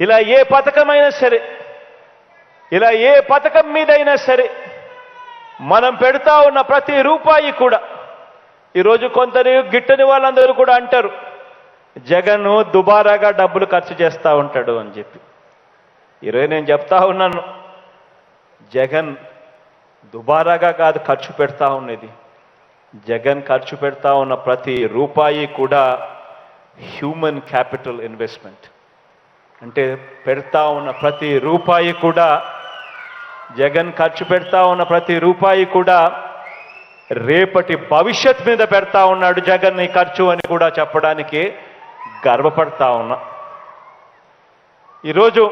ఇలా ఏ పథకమైనా సరే ఇలా ఏ పథకం మీదైనా సరే మనం పెడతా ఉన్న ప్రతి రూపాయి కూడా ఈరోజు కొందరు గిట్టని వాళ్ళందరూ కూడా అంటారు జగన్ దుబారాగా డబ్బులు ఖర్చు చేస్తూ ఉంటాడు అని చెప్పి. ఈరోజు నేను చెప్తా ఉన్నాను జగన్ దుబారాగా కాదు ఖర్చు పెడతా ఉన్నది. జగన్ ఖర్చు పెడతా ఉన్న ప్రతి రూపాయి కూడా హ్యూమన్ క్యాపిటల్ ఇన్వెస్ట్మెంట్ అంటే పెడతా ఉన్న ప్రతి రూపాయి కూడా జగన్ ఖర్చు పెడతా ఉన్న ప్రతి రూపాయి కూడా రేపటి భవిష్యత్ మీద పెడతా ఉన్నాడు జగన్ ఈ ఖర్చు అని కూడా చెప్పడానికి గర్వపడతా ఉన్నా. ఈరోజు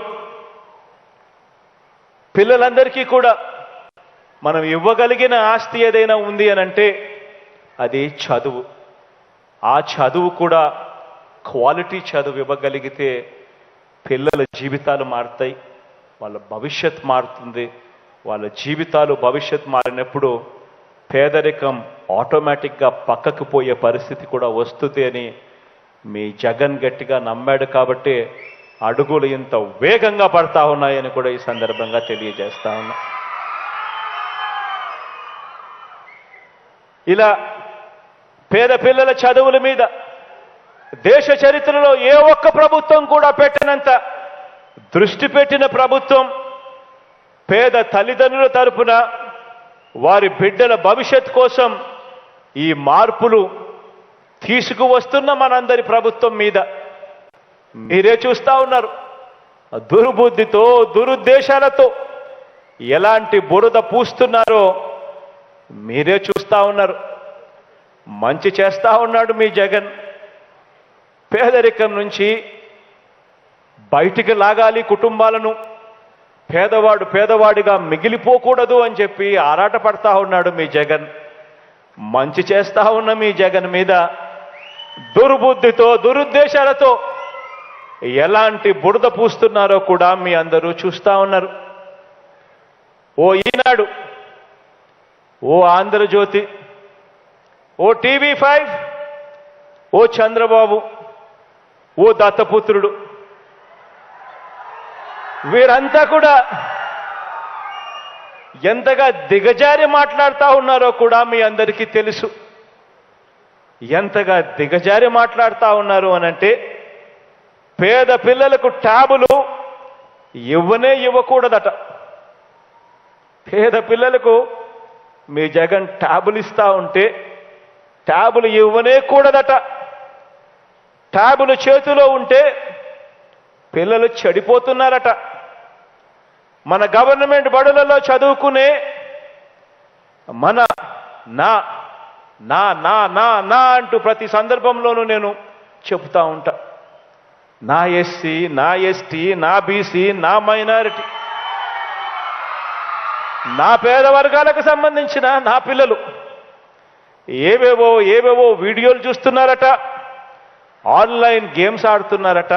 పిల్లలందరికీ కూడా మనం ఇవ్వగలిగిన ఆస్తి ఏదైనా ఉంది అని అంటే అది చదువు. ఆ చదువు కూడా క్వాలిటీ చదువు ఇవ్వగలిగితే పిల్లల జీవితాలు మారుతాయి వాళ్ళ భవిష్యత్ మారుతుంది. వాళ్ళ జీవితాలు భవిష్యత్ మారినప్పుడు పేదరికం ఆటోమేటిక్గా పక్కకు పోయే పరిస్థితి కూడా వస్తుంది అని మీ జగన్ గట్టిగా నమ్మాడు కాబట్టి అడుగులు ఇంత వేగంగా పడతా ఉన్నాయని కూడా ఈ సందర్భంగా తెలియజేస్తా ఉన్నా. ఇలా పేద పిల్లల చదువుల మీద దేశ చరిత్రలో ఏ ఒక్క ప్రభుత్వం కూడా పెట్టినంత దృష్టి పెట్టిన ప్రభుత్వం పేద తల్లిదండ్రుల తరపున వారి బిడ్డల భవిష్యత్ కోసం ఈ మార్పులు తీసుకువస్తున్న మనందరి ప్రభుత్వం మీద. మీరే చూస్తా ఉన్నారు. దుర్బుద్ధితో దురుద్దేశాలతో ఎలాంటి బురద పూస్తున్నారో మీరే చూస్తా ఉన్నారు. మంచి చేస్తూ ఉన్నాడు మీ జగన్. పేదరికం నుంచి బయటికి లాగాలి కుటుంబాలను. పేదవాడు పేదవాడిగా మిగిలిపోకూడదు అని చెప్పి ఆరాట పడతా ఉన్నాడు మీ జగన్. మంచి చేస్తా ఉన్న మీ జగన్ మీద దుర్బుద్ధితో దురుద్దేశాలతో ఎలాంటి బురద పూస్తున్నారో కూడా మీ అందరూ చూస్తా ఉన్నారు. ఓ ఈనాడు ఓ ఆంధ్రజ్యోతి ఓ టీవీ ఫైవ్ ఓ చంద్రబాబు ఓ దత్తపుత్రుడు. వీరంతా కూడా ఎంతగా దిగజారి మాట్లాడుతూ ఉన్నారో కూడా మీ అందరికీ తెలుసు. ఎంతగా దిగజారి మాట్లాడుతూ ఉన్నారు అనంటే పేద పిల్లలకు ట్యాబులు ఇవ్వనే ఇవ్వకూడదట. పేద పిల్లలకు మీ జగన్ ట్యాబులు ఇస్తా ఉంటే ట్యాబులు ఇవ్వనే కూడదట. ట్యాబులు చేతిలో ఉంటే పిల్లలు చెడిపోతున్నారట. మన గవర్నమెంట్ బడులలో చదువుకునే మన నా నా నా నా నా అంటూ ప్రతి సందర్భంలోనూ నేను చెబుతా ఉంటా. నా ఎస్సీ నా ఎస్టీ నా బీసీ నా మైనారిటీ నా పేద వర్గాలకు సంబంధించిన నా పిల్లలు ఏవేవో ఏవేవో వీడియోలు చూస్తున్నారట. ఆన్లైన్ గేమ్స్ ఆడుతున్నారట.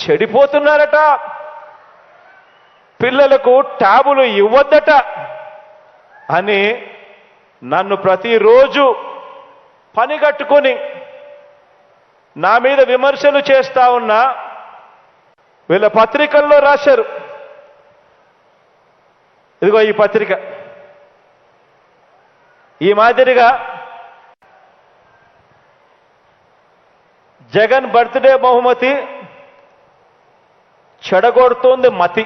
చెడిపోతున్నారట. పిల్లలకు ట్యాబులు ఇవ్వద్దట అని నన్ను ప్రతిరోజు పని కట్టుకొని నా మీద విమర్శలు చేస్తా ఉన్నా వీళ్ళ పత్రికల్లో రాశారు. ఇదిగో ఈ పత్రిక. ఈ మాదిరిగా జగన్ బర్త్డే బహుమతి చెడగొడుతోంది మతి.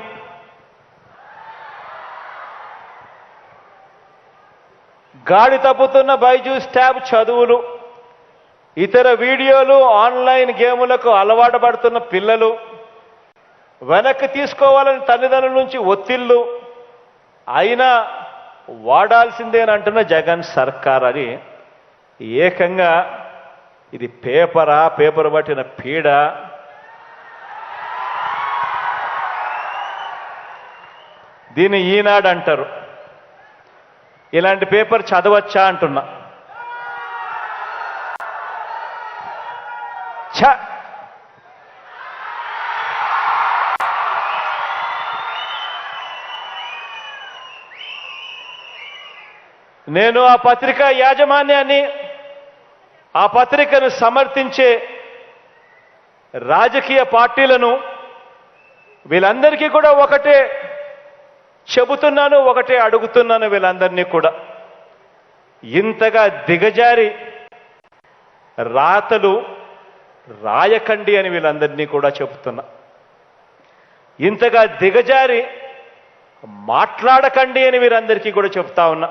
గాడి తప్పుతున్న బైజూస్ ట్యాబ్ చదువులు ఇతర వీడియోలు ఆన్లైన్ గేములకు అలవాటు పడుతున్న పిల్లలు వెనక్కి తీసుకోవాలని తల్లిదండ్రుల నుంచి ఒత్తిళ్ళు అయినా వాడాల్సిందేనంటున్న జగన్ సర్కార్ అని ఏకంగా ఇది పేపరా పేపర్ పట్టిన పీడ. దీన్ని ఈనాడు అంటారు ఇలాంటి పేపర్ చదవచ్చా అంటున్నా. ఛ! నేను ఆ పత్రిక యాజమాన్యాన్ని ఆ పత్రికను సమర్థించే రాజకీయ పార్టీలను వీళ్ళందరికీ కూడా ఒకటే చెబుతున్నాను ఒకటే అడుగుతున్నాను వీళ్ళందరినీ కూడా. ఇంతగా దిగజారి రాతలు రాయకండి అని వీళ్ళందరినీ కూడా చెబుతున్నా. ఇంతగా దిగజారి మాట్లాడకండి అని వీరందరికీ కూడా చెప్తా ఉన్నా.